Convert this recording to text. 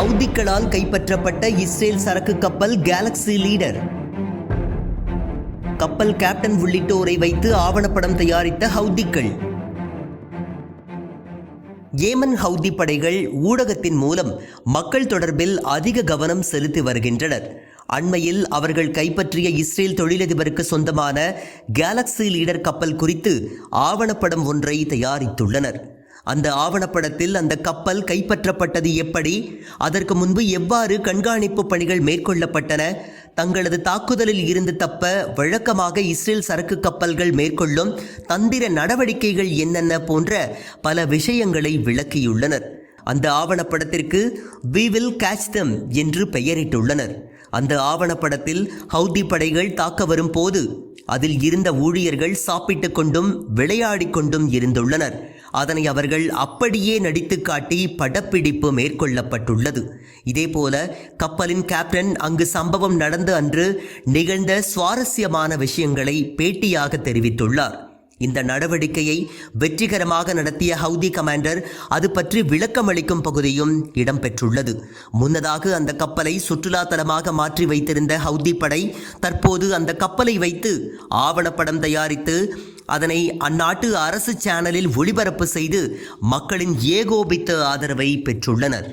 ஹவுதிக்களால் கைப்பற்றப்பட்ட இஸ்ரேல் சரக்கு கப்பல் கேலக்ஸி லீடர் கப்பல் கேப்டன் உள்ளிட்டோரை வைத்து ஆவணப்படம் தயாரித்த ஹவுதிக்கள் ஏமன் ஹவுதி படைகள் ஊடகத்தின் மூலம் மக்கள் தொடர்பில் அதிக கவனம் செலுத்தி வருகின்றனர். அண்மையில் அவர்கள் கைப்பற்றிய இஸ்ரேல் தொழிலதிபருக்கு சொந்தமான கேலக்ஸி லீடர் கப்பல் குறித்து ஆவணப்படம் ஒன்றை தயாரித்துள்ளனர். அந்த ஆவணப்படத்தில் அந்த கப்பல் கைப்பற்றப்பட்டது எப்படி? அதற்கு முன்பு எவ்வாறு கண்காணிப்பு பணிகள் மேற்கொள்ளப்பட்டன? தங்களது தாக்குதலில் இருந்து தப்ப வழக்கமாக இஸ்ரேல் சரக்கு கப்பல்கள் மேற்கொள்ளும் தந்திர நடவடிக்கைகள் என்னென்ன போன்ற பல விஷயங்களை விளக்கியுள்ளனர். அந்த ஆவணப்படத்திற்கு வி வில் கேட்ச் தம் என்று பெயரிட்டுள்ளனர். அந்த ஆவணப்படத்தில் ஹவுதி படைகள் தாக்க வரும் போது அதில் இருந்த ஊழியர்கள் சாப்பிட்டு கொண்டும் விளையாடிக் கொண்டும் இருந்துள்ளனர். அதனை அவர்கள் அப்படியே நடித்து காட்டி படப்பிடிப்பு மேற்கொள்ளப்பட்டுள்ளது. இதேபோல கப்பலின் கேப்டன் அங்கு சம்பவம் நடந்த அன்று நிகழ்ந்த சுவாரஸ்யமான விஷயங்களை பேட்டியாக தெரிவித்துள்ளார். இந்த நடவடிக்கையை வெற்றிகரமாக நடத்திய ஹவுதி கமாண்டர் அது பற்றி விளக்கமளிக்கும் பகுதியும் இடம்பெற்றுள்ளது. முன்னதாக அந்த கப்பலை சுற்றுலா தலமாக மாற்றி வைத்திருந்த ஹவுதி படை தற்போது அந்த கப்பலை வைத்து ஆவணப்படம் தயாரித்து அதனை அந்நாட்டு அரசு சேனலில் ஒளிபரப்பு செய்து மக்களின் ஏகோபித்த ஆதரவை பெற்றுள்ளனர்.